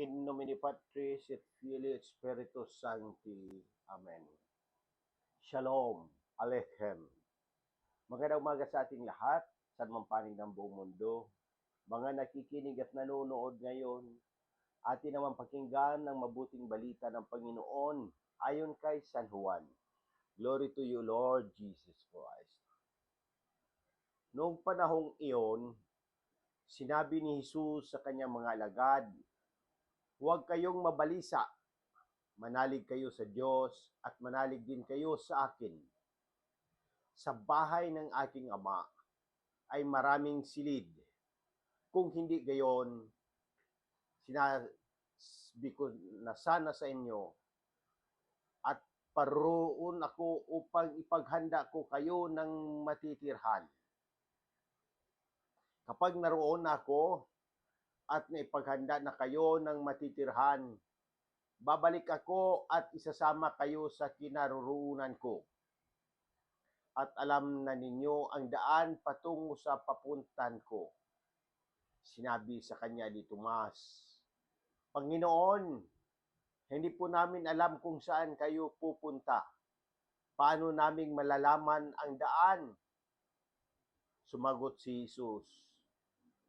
In nomine Patris et Filii et Spiritus Sancti. Amen. Shalom. Alechem. Magandang umaga sa ating lahat, sa man panig ng buong mundo. Mga nakikinig at nanonood ngayon, atin naman pakinggan ng mabuting balita ng Panginoon ayon kay San Juan. Glory to you, Lord Jesus Christ. Noong panahong iyon, sinabi ni Jesus sa kanyang mga alagad, Huwag kayong mabalisa. Manalig kayo sa Diyos at manalig din kayo sa akin. Sa bahay ng aking ama ay maraming silid. Kung hindi gayon, sinabi ko na sana sa inyo at paroon ako upang ipaghanda ko kayo ng matitirhan. Kapag naroon ako, at naipaghanda na kayo ng matitirhan. Babalik ako at isasama kayo sa kinaroroonan ko. At alam na ninyo ang daan patungo sa papuntan ko. Sinabi sa kanya ni Tomas, Panginoon, hindi po namin alam kung saan kayo pupunta. Paano naming malalaman ang daan? Sumagot si Jesus,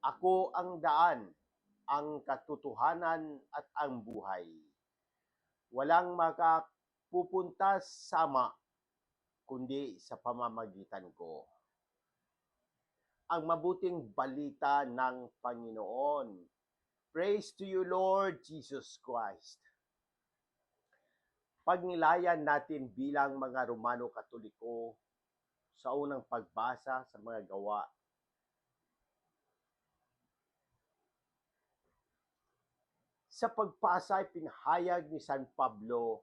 Ako ang daan ang katotohanan at ang buhay. Walang makapupunta sama kundi sa pamamagitan ko. Ang mabuting balita ng Panginoon. Praise to you, Lord Jesus Christ. Pagnilayan natin bilang mga Romano Katoliko sa unang pagbasa sa mga gawa Sa pagpasa ay pinahayag ni San Pablo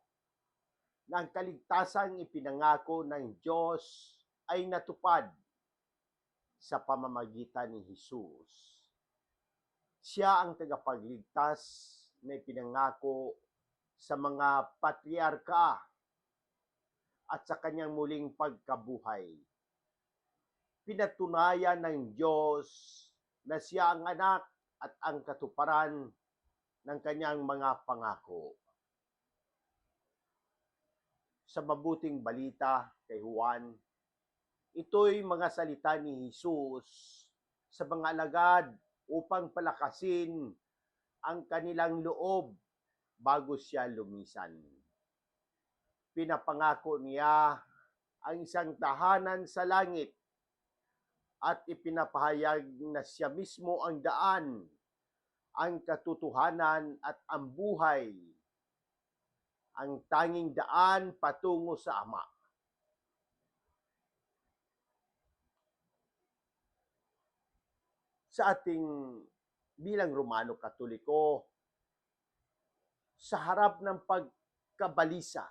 na ang kaligtasang ipinangako ng Diyos ay natupad sa pamamagitan ni Jesus. Siya ang tagapagligtas na ipinangako sa mga patriarka at sa kanyang muling pagkabuhay. Pinatunayan ng Diyos na siya ang anak at ang katuparan ng kanyang mga pangako. Sa mabuting balita kay Juan, ito'y mga salita ni Jesus sa mga alagad upang palakasin ang kanilang loob bago siya lumisan. Pinapangako niya ang isang tahanan sa langit at ipinapahayag na siya mismo ang daan ang katotohanan at ang buhay, ang tanging daan patungo sa Ama. Sa ating bilang Romano Katoliko, sa harap ng pagkabalisa,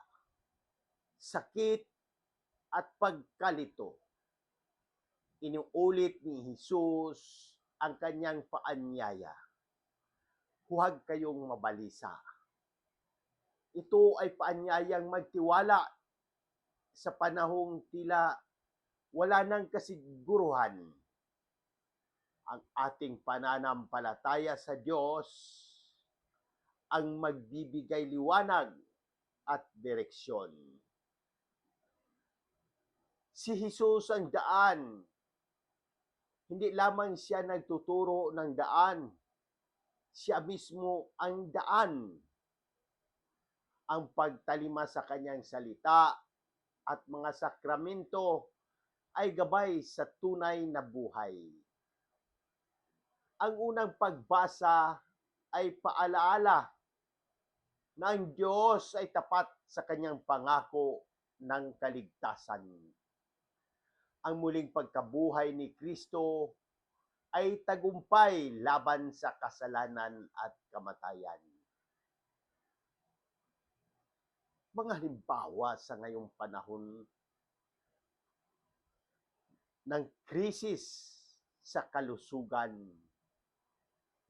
sakit at pagkalito, inuulit ni Jesus ang kanyang paanyaya huwag kayong mabalisa. Ito ay paanyayang magtiwala sa panahong tila wala nang kasiguruhan. Ang ating pananampalataya sa Diyos ang magbibigay liwanag at direksyon. Si Jesus ang daan. Hindi lamang siya nagtuturo ng daan, siya mismo ang daan. Ang pagtalima sa kanyang salita at mga sakramento ay gabay sa tunay na buhay. Ang unang pagbasa ay paalaala na ang Diyos ay tapat sa kanyang pangako ng kaligtasan. Ang muling pagkabuhay ni Kristo ay tagumpay laban sa kasalanan at kamatayan. Mga halimbawa sa ngayong panahon ng krisis sa kalusugan.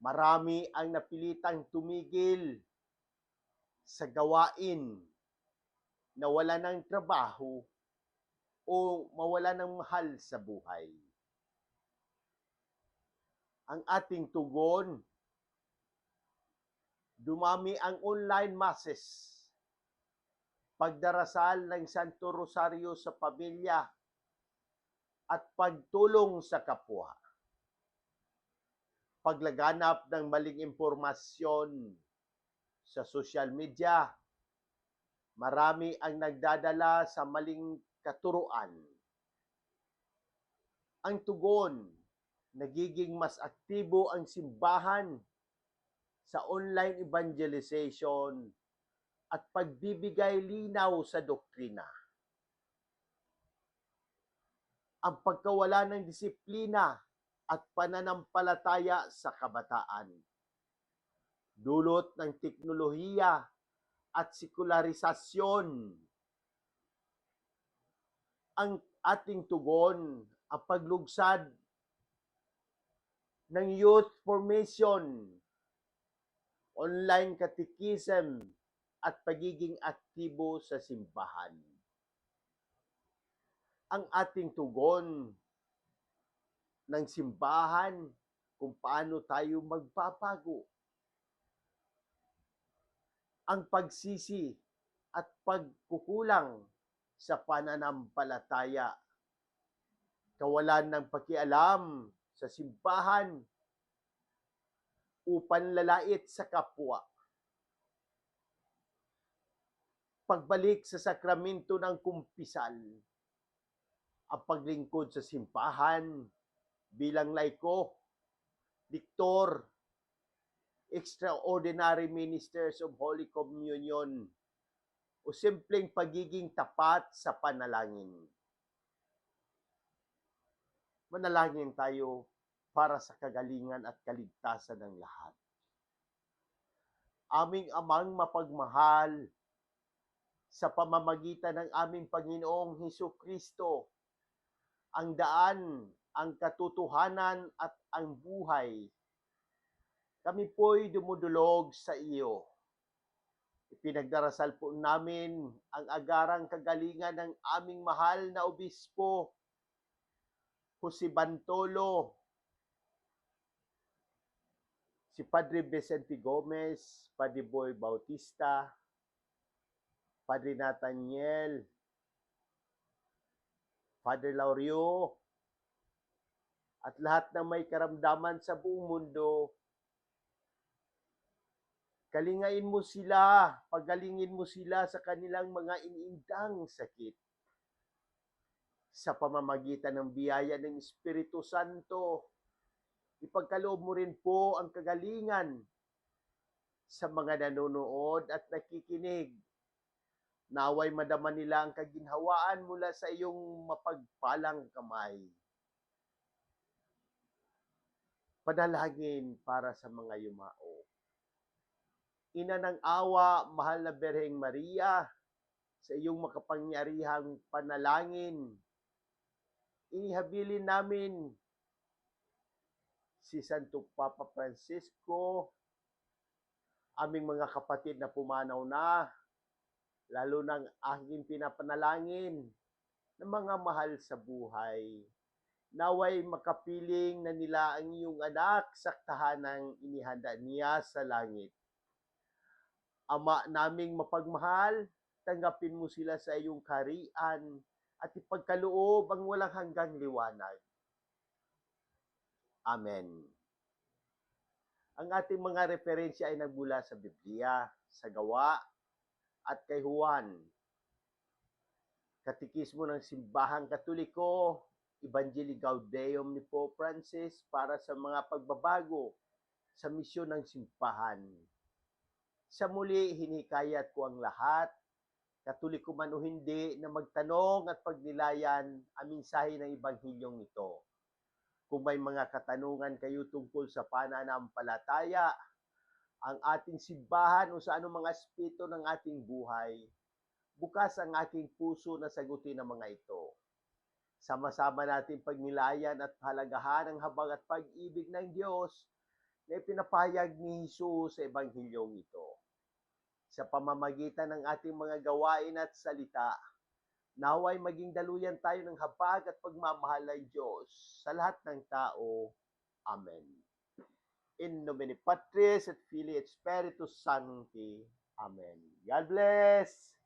Marami ang napilitang tumigil sa gawain na wala ng trabaho o mawala ng mahal sa buhay ang ating tugon Dumami ang online masses. Pagdarasal ng Santo Rosario sa pamilya at pagtulong sa kapwa. Paglaganap ng maling impormasyon sa social media. Marami ang nagdadala sa maling katuruan. Ang tugon, nagiging mas aktibo ang simbahan sa online evangelization at pagbibigay linaw sa doktrina. Ang pagkawala ng disiplina at pananampalataya sa kabataan. Dulot ng teknolohiya at sekularisasyon. Ang ating tugon, ang paglugsad ng youth formation, online catechism, at pagiging aktibo sa simbahan. Ang ating tugon ng simbahan kung paano tayo magpapago. Ang pagsisi at pagkukulang sa pananampalataya. Kawalan ng pakialam sa simbahan upang lalait sa kapwa. Pagbalik sa sakramento ng kumpisal. Ang paglingkod sa simbahan bilang laiko, diktor, extraordinary ministers of Holy Communion, o simpleng pagiging tapat sa panalangin. Manalangin tayo para sa kagalingan at kaligtasan ng lahat. Aming amang mapagmahal, sa pamamagitan ng aming Panginoong Heso Kristo, ang daan, ang katotohanan at ang buhay. Kami po'y dumudulog sa iyo. Ipinagdarasal po namin ang agarang kagalingan ng aming mahal na obispo, Jose Bantolo, si Padre Vicente Gomez, Padre Boy Bautista, Padre Nathaniel, Father Laurio, at lahat ng may karamdaman sa buong mundo, kalingain mo sila, pagalingin mo sila sa kanilang mga iniindang sakit. Sa pamamagitan ng biyaya ng Espiritu Santo, ipagkaloob mo rin po ang kagalingan sa mga nanonood at nakikinig Naway madama nila ang kaginhawaan mula sa iyong mapagpalang kamay. Panalangin para sa mga yumao. Ina ng awa, mahal na Berheng Maria, sa iyong makapangyarihang panalangin, inihabilin namin si Santo Papa Francisco, aming mga kapatid na pumanaw na, lalo ng aking pinapanalangin ng mga mahal sa buhay. Naway makapiling na nila ang iyong anak sa tahanang inihanda niya sa langit. Ama naming mapagmahal, tanggapin mo sila sa iyong karian at ipagkaloob ang walang hanggang liwanag. Amen. Ang ating mga referensya ay nagbula sa Biblia, sa gawa, at kay Juan. Katikismo ng Simbahang Katoliko, Evangelii Gaudium ni Pope Francis para sa mga pagbabago sa misyon ng simbahan. Sa muli, hinikayat ko ang lahat, katoliko man o hindi, na magtanong at pagnilayan ang mensahe ng Ebanghilyong ito. Kung may mga katanungan kayo tungkol sa pananampalataya, ang ating simbahan o sa anong mga aspeto ng ating buhay, bukas ang aking puso na sagutin ang mga ito. Sama-sama natin pagnilayan at halagahan ang habag at pag-ibig ng Diyos na ipinapahayag ni Jesus sa Ebanghilyong ito. Sa pamamagitan ng ating mga gawain at salita, naway maging daluyan tayo ng habag at pagmamahal ng Diyos sa lahat ng tao. Amen. In nomine Patris et Filii et Spiritus Sancti. Amen. God bless!